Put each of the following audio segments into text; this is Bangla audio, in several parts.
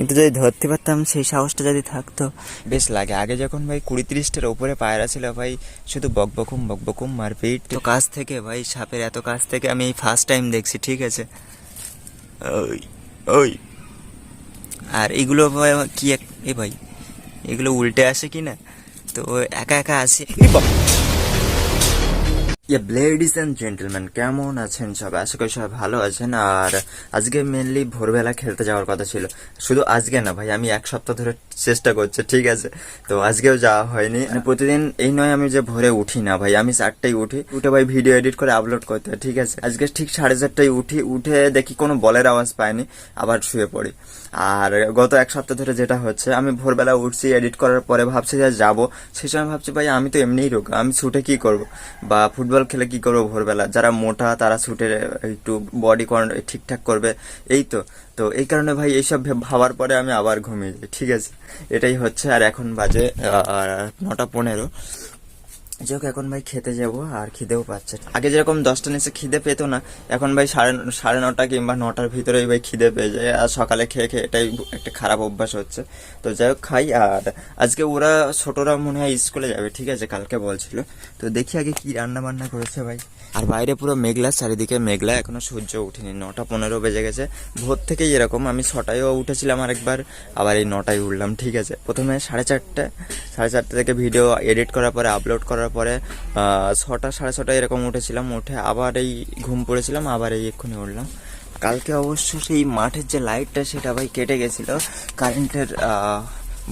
কিন্তু যদি ধরতে পারতাম সেই সাহসটা যদি থাকতো। বেশ লাগে। আগে যখন ভাই কুড়ি তিরিশটার ওপরে পায়রা ছিল ভাই শুধু বকবকুম বকবকুম মারপিট তো কাছ থেকে ভাই সাপের এত কাছ থেকে আমি এই ফার্স্ট টাইম দেখছি ঠিক আছে? ওই ওই। আর এগুলো ভাই কি এক এ ভাই এগুলো উল্টে আসে কি না তো একা একা আসে। লেডিস অ্যান্ড জেন্টলম্যান কেমন আছেন সবাই? আশা করি সবাই ভালো আছেন। আর আজকে মেনলি ভোরবেলা খেলতে যাওয়ার কথা ছিল। শুধু আজকে না ভাই, আমি এক সপ্তাহ ধরে চেষ্টা করছি, ঠিক আছে? তো আজকেও যাওয়া হয়নি। মানে প্রতিদিন এই নয় আমি যে ভোরে উঠি না ভাই, আমি চারটায় উঠি। উঠে ভাই ভিডিও এডিট করে আপলোড করতে ঠিক আছে? আজকে ঠিক সাড়ে চারটায় উঠি, উঠে দেখি কোনো বলের আওয়াজ পাইনি, আবার শুয়ে পড়ি। আর গত এক সপ্তাহ ধরে যেটা হচ্ছে, আমি ভোরবেলা উঠছি এডিট করার পরে ভাবছি যে যাব। সেই সময় ভাবছি, ভাই, আমি তো এমনিই রোগা, আমি ছুটে কি করব? বা ফুটবল খেলে কি করব ভোরবেলা? যারা মোটা, তারা ছুটে একটু বডি ঠিকঠাক করবে। এই তো তো এই কারণে ভাই, এইসব ভাবার পরে আমি আবার ঘুমিয়ে যাই, ঠিক আছে? এটাই হচ্ছে, আর এখন বাজে নটা পনেরো। যাই হোক, এখন ভাই খেতে যাব, আর খিদেও পাচ্ছে আগে যেরকম দশটা নিচে খিদে পেতো না, এখন ভাই সাড়ে সাড়ে নটা কিংবা নটার ভিতরেই ভাই খিদে পেয়ে যায়, আর সকালে খেয়ে খেয়ে এটাই একটা খারাপ অভ্যাস হচ্ছে। তো যাই হোক, খাই, আর আজকে ওরা, ছোটরা মনে হয় স্কুলে যাবে, ঠিক আছে, কালকে বলছিল। তো দেখি আগে কি রান্না বান্না করেছে ভাই। আর বাইরে পুরো মেঘলা, চারিদিকে মেঘলা, এখনও সূর্য উঠেনি নটা পনেরো বেজে গেছে। ভোর থেকেই এরকম, আমি ছটায়ও উঠেছিলাম আরেকবার, আবার এই নটায় উঠলাম, ঠিক আছে। প্রথমে সাড়ে চারটে সাড়ে চারটে থেকে ভিডিও এডিট করার পরে, আপলোড করার পরে আহ, ছটা সাড়ে ছটা এরকম উঠেছিলাম উঠে আবার এই ঘুম পড়েছিলাম আবার এই এক্ষুনি উঠলাম। কালকে অবশ্য সেই মাঠের যে লাইটটা সেটা ভাই কেটে গেছিল। কারেন্টের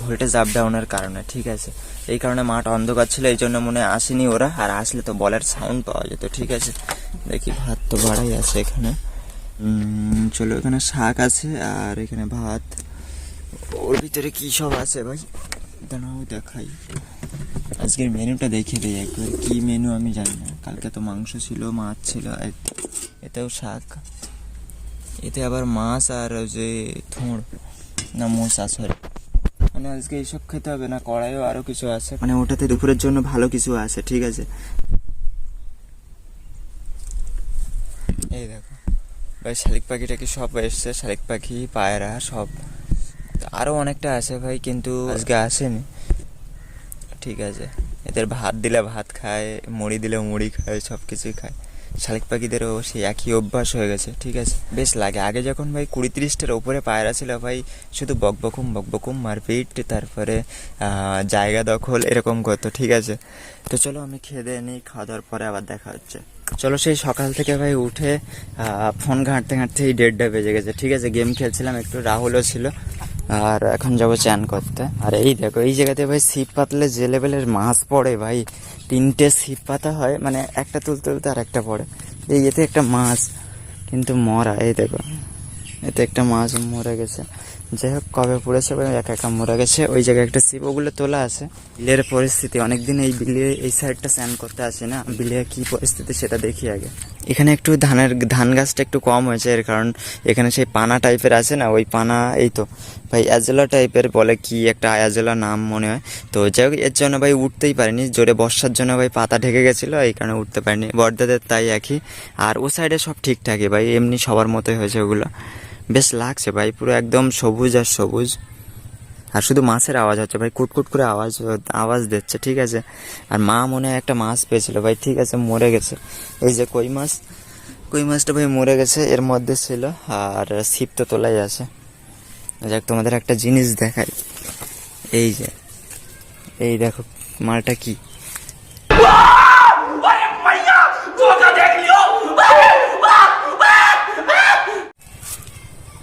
ভোল্টেজ আপ ডাউনের কারণে ঠিক আছে? এই কারণে মাঠ অন্ধকার ছিল এই জন্য মনে আসেনি ওরা। আর আসলে তো বলের সাউন্ড পাওয়া যেত ঠিক আছে? দেখি ভাত তো বাড়াই আছে এখানে। চলো এখানে শাক আছে আর এখানে ভাত। ওর ভিতরে কী সব আছে ভাই? দাঁড়াও দেখাই। আজকের মেনুটা দেখে দিই একবার। কি মেনু আমি জানি না। কালকে তো মাংস ছিল, মাছ ছিল এতেও শাক। এতে আবার মাছ আর ওই যে থোড়। না মোচা সরি মানে আজকে এইসব খেতে হবে না, কড়াইও আরও কিছু আছে। মানে ওটাতে দুপুরের জন্য ভালো কিছু আছে, ঠিক আছে? এই দেখো। ভাই, শালিক পাখিটা কি সব এসছে? শালিক পাখি, পায়রা, সব। আরও অনেকটা আছে ভাই, কিন্তু আজকে আসেনি। ঠিক আছে। এদের ভাত দিলে ভাত খায়, মুড়ি দিলে মুড়ি খায় সব কিছুই খায়। শালিক পাখিদেরও সেই একই অভ্যাস হয়ে গেছে, ঠিক আছে। বেশ লাগে। আগে যখন ভাই কুড়ি তিরিশটার ওপরে পায়রা ছিল ভাই, শুধু বকবকুম বকবকুম মারপিট, তারপরে জায়গা দখল, এরকম করতো, ঠিক আছে। তো চলো আমি খেয়ে দিয়ে নিই, খাওয়া দাওয়ার পরে আবার দেখা হচ্ছে। চলো সেই সকাল থেকে ভাই উঠে ফোন ঘাঁটতে ঘাঁটতে এই দেড়টা বেজে গেছে, ঠিক আছে। গেম খেলছিলাম, একটু রাহুলও ছিল। আর এখন যাব চান করতে। আর এই দেখো, এই জায়গাতে ভাই ছিপ পাতলে যে লেভেলের মাছ পড়ে ভাই, তিনটে ছিপ পাতা হয় মানে একটা তুলতে তুলতে আর একটা পড়ে। এই এতে একটা মাছ কিন্তু মরা, এই দেখো। এতে একটা মাছ মরে গেছে। যাই হোক, কবে পড়েছে ভাই, একা একা মরে গেছে। ওই জায়গায় একটা ছিপ, ওগুলো তোলা আছে। বিলের পরিস্থিতি, অনেকদিন এই বিলে, এই সাইডটা স্যান করতে আসে না বিলে কি পরিস্থিতি সেটা দেখি আগে। এখানে একটু ধানের, ধান গাছটা একটু কম হয়েছে, এর কারণ এখানে সেই পানা টাইপের আছে না, ওই পানা, এই তো। ভাই, অ্যাজেলা টাইপের বলে কি একটা অ্যাজেলা নাম মনে হয়। তো যাই হোক, এর জন্য ভাই উঠতেই পারিনি, জোরে বর্ষার জন্য ভাই পাতা ঢেকে গেছিল, এই কারণে উঠতে পারিনি। বর্দাদের তাই একই। আর ও সাইডে সব ঠিকঠাকই ভাই, এমনি সবার মতোই হয়েছে ওগুলো। বেশ লাগছে ভাই, পুরো একদম সবুজ আর সবুজ। আর শুধু মাছের আওয়াজ হচ্ছে, ভাই কুটকুট করে আওয়াজ আওয়াজ দিচ্ছে, ঠিক আছে? আর মা মনে হয় একটা মাছ পেয়েছিল, ভাই ঠিক আছে, মরে গেছে। এই যে কই মাছ? কই মাছটা ভাই মরে গেছে, এর মধ্যে ছিল, আর ছিপ তো তোলাই আছে। যাক, তোমাদের একটা জিনিস দেখাই। এই যে, এই দেখো, মালটা কি?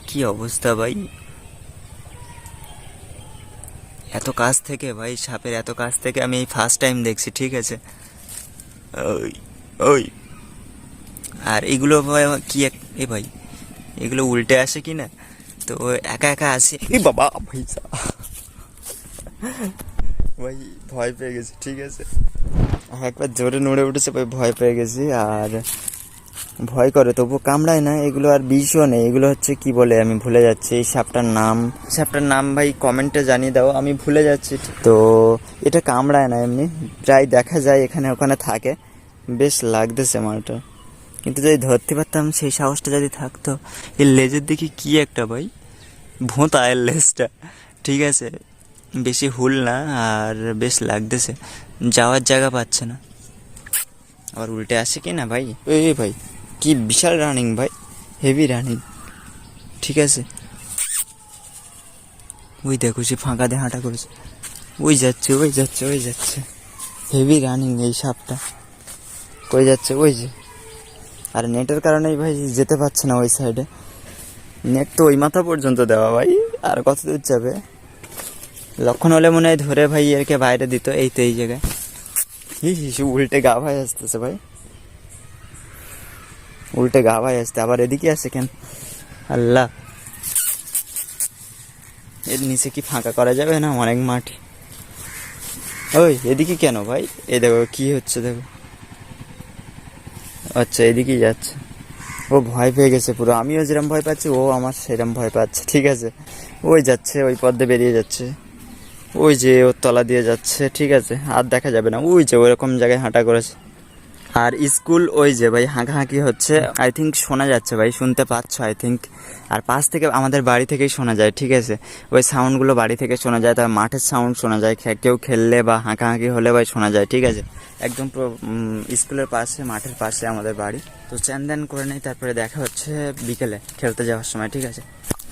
কি অবস্থা, ভাই? এত কাছ থেকে ভাই সাপের এত কাছ থেকে আমি এই ফার্স্ট টাইম দেখছি ঠিক আছে? ওই ওই। আর এগুলো কি এক এ ভাই এগুলো উল্টে আসে কি না? তো একা একা আসে। এই বাবা ভাই ভাই ভয় পেয়ে গেছি ঠিক আছে? একবার জোরে নড়ে উঠেছে ভাই ভয় পেয়ে গেছি। আর ভয় করে তবু কামড়ায় না এগুলো আর বিষও নেই। এগুলো হচ্ছে কি বলে আমি ভুলে যাচ্ছি এই সাপটার নাম। সাপটার নাম ভাই কমেন্টে জানিয়ে দাও আমি ভুলে যাচ্ছি। তো এটা কামড়ায় না এমনি প্রায় দেখা যায় এখানে ওখানে থাকে। বেশ লাগতেছে মালটা। কিন্তু যদি ধরতে পারতাম সেই সাহসটা যদি থাকতো এই লেজের দিকে কি একটা ভাই? ভোঁতা এর লেজটা। ঠিক আছে বেশি হুল না আর বেশ লাগতেছে। যাওয়ার জায়গা পাচ্ছে না। আবার উল্টে আসে কি না ভাই? এই ভাই, কি বিশাল রানিং ভাই হেভি রানিং ঠিক আছে? ওই দেখো সে ফাঁকা দিয়ে হাঁটা করেছে। ওই যাচ্ছে ওই যাচ্ছে ওই যাচ্ছে। হেভি রানিং এই সাপটা। কই যাচ্ছে, ওই যে। আর নেটের কারণেই ভাই যেতে পারছে না ওই সাইডে নেট তো ওই মাথা পর্যন্ত দেওয়া ভাই, আর কত দূর যাবে? লক্ষণ হলে মনে হয় ধরে ভাই এরকে বাইরে দিত, এই তো এই জায়গায়। হি হিসু উল্টে গা ভাই আসতেছে ভাই। উল্টে গা ভাই আসতে, আবার এদিকে আসে কেন? আল্লাহ। এর নিচে কি ফাঁকা করা যাবে না? অনেক মাঠ। ওই, এদিকে কেন ভাই? এই দেখো, কি হচ্ছে দেখো। আচ্ছা এদিকেই যাচ্ছে। ও ভয় পেয়ে গেছে পুরো, আমিও যেরকম ভয় পাচ্ছি, ও আমার সেরকম ভয় পাচ্ছে, ঠিক আছে। ওই যাচ্ছে, ওই পথে বেরিয়ে যাচ্ছে। ওই যে ওর তলা দিয়ে যাচ্ছে, ঠিক আছে? আর দেখা যাবে না। ওই যে ওরকম জায়গায় হাঁটা করেছে। আর স্কুল ওই যে ভাই হাঁকাহাঁকি হচ্ছে। আই থিঙ্ক শোনা যাচ্ছে ভাই, শুনতে পাচ্ছ আই থিঙ্ক আর পাশ থেকে আমাদের বাড়ি থেকেই শোনা যায়, ঠিক আছে? ওই সাউন্ডগুলো বাড়ি থেকে শোনা যায়, তার মাঠের সাউন্ড শোনা যায়। কেউ খেললে বা হাঁকাহাঁকি হলে ভাই শোনা যায়, ঠিক আছে? একদম পুরো স্কুলের পাশে, মাঠের পাশে আমাদের বাড়ি। তো চ্যান করে নেই, তারপরে দেখা হচ্ছে বিকেলে, খেলতে যাওয়ার সময়, ঠিক আছে?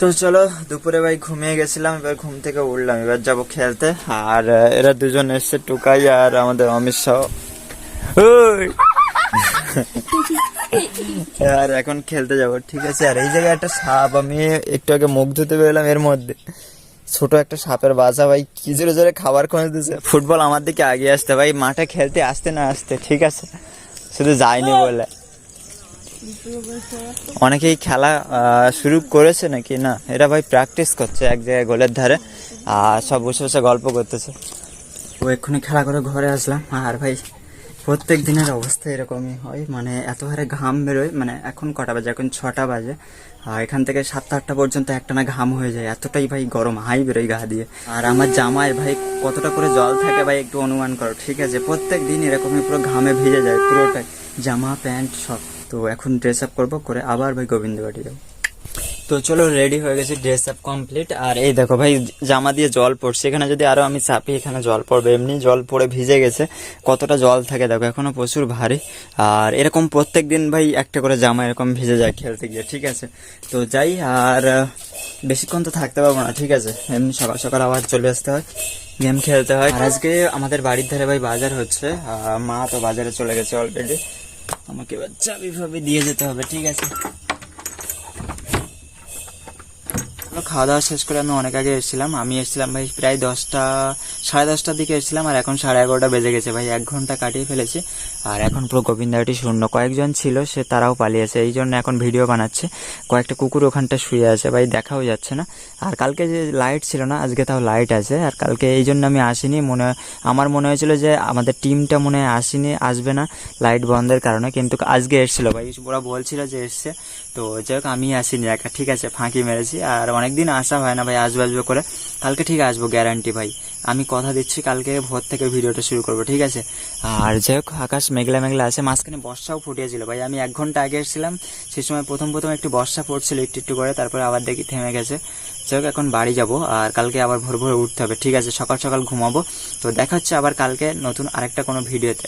তো চলো দুপুরে ভাই ঘুমিয়ে গেছিলাম এবার ঘুম থেকে উঠলাম এবার যাব খেলতে। আর এরা দুজন এসছে টুকাই আর আমাদের অমিত শাহ আর এখন খেলতে যাব ঠিক আছে? আর এই জায়গায় একটা সাপ আমি একটু আগে মুখ ধুতে বেরোলাম এর মধ্যে। ছোট একটা সাপের বাসা ভাই কি জোরে জোরে খাবার খুঁজে দিচ্ছে ফুটবল আমার দিকে আগে আসতে ভাই মাঠে খেলতে আসতে না আসতে ঠিক আছে? শুধু যায়নি বলে। অনেকেই খেলা শুরু করেছে নাকি? না, এরা ভাই প্র্যাকটিস করছে এক জায়গায় গোলের ধারে, আর সব বসে বসে গল্প করতেছে। ও এক্ষুনি খেলা করে ঘরে আসলাম, আর ভাই প্রত্যেক দিনের অবস্থা এরকমই হয়। মানে এত হারে ঘাম বেরোয় মানে এখন কটা বাজে? এখন ছটা বাজে। আর এখান থেকে সাতটা আটটা পর্যন্ত একটানা ঘাম হয়ে যায়। এতটাই ভাই গরম, হাই বেরোয় গা দিয়ে। আর আমার জামায় ভাই কতটা করে জল থাকে ভাই একটু অনুমান করো, ঠিক আছে? প্রত্যেক দিন এরকমই পুরো ঘামে ভিজে যায়, পুরোটাই। জামা, প্যান্ট সব। তো এখন ড্রেস আপ করব, করে আবার ভাই গোবিন্দবাটি যাব। তো চলো রেডি হয়ে গেছি ড্রেস আপ কমপ্লিট আর এই দেখো ভাই, জামা দিয়ে জল পড়ছে। এখানে যদি আরও আমি চাপি এখানে জল পড়বে। এমনি জল পড়ে ভিজে গেছে। কতটা জল থাকে দেখো, এখনও প্রচুর ভারী। আর এরকম প্রত্যেক দিন ভাই একটা করে জামা এরকম ভিজে যায় খেলতে গিয়ে, ঠিক আছে? তো যাই, আর বেশিক্ষণ তো থাকতে পারব না, ঠিক আছে? এমনি সকাল সকাল আবার চলে আসতে হয় গেম খেলতে হয়। আজকে আমাদের বাড়ির ধারে ভাই বাজার হচ্ছে। মা তো বাজারে চলে গেছে অলরেডি আমাকে এবার চাবি ফাবি দিয়ে যেতে হবে ঠিক আছে তো খাওয়া দাওয়া শেষ করে আমি অনেক আগে এসেছিলাম। আমি এসেছিলাম ভাই প্রায় দশটা, সাড়ে দশটার দিকে এসেছিলাম আর এখন সাড়ে এগারোটা বেজে গেছে ভাই। এক ঘণ্টা কাটিয়ে ফেলেছি। আর এখন পুরো গোবিন্দাটি শূন্য। কয়েকজন ছিল, সে তারাও পালিয়েছে। এই জন্য এখন ভিডিও বানাচ্ছে। কয়েকটা কুকুর ওখানটা শুয়ে আছে ভাই, দেখাও যাচ্ছে না। আর কালকে যে লাইট ছিল না, আজকে তাও লাইট আছে। আর কালকে এই জন্য আমি আসিনি। মনে, আমার মনে হয়েছিল যে আমাদের টিমটা মনে হয় আসেনি, আসবে না লাইট বন্ধের কারণে। কিন্তু আজকে এসেছিল ভাই। ওরা বলছিল যে এসছে। তো যাই হোক আমি আসিনি একা। ঠিক আছে, ফাঁকি মেরেছি। আর অনেকদিন আসা হয় না ভাই, আসবে আসবে করে। কালকে ঠিক আসব গ্যারান্টি ভাই। আমি কথা দিচ্ছি, কালকে ভোর থেকে ভিডিওটা শুরু করব, ঠিক আছে? আর যাই হোক, আকাশ মেঘলা মেঘলা আছে, মাঝখানে বর্ষাও ফুটিয়েছিল ভাই। আমি এক ঘণ্টা আগে এসেছিলাম সেই সময় প্রথম প্রথম একটু বর্ষা পড়ছিল, একটু একটু করে, তারপরে আবার দেখি থেমে গেছে। যাই হোক, এখন বাড়ি যাব, আর কালকে আবার ভোর ভোর উঠতে হবে, ঠিক আছে? সকাল সকাল ঘুমাবো। তো দেখা হচ্ছে আবার কালকে নতুন আরেকটা কোনো ভিডিওতে।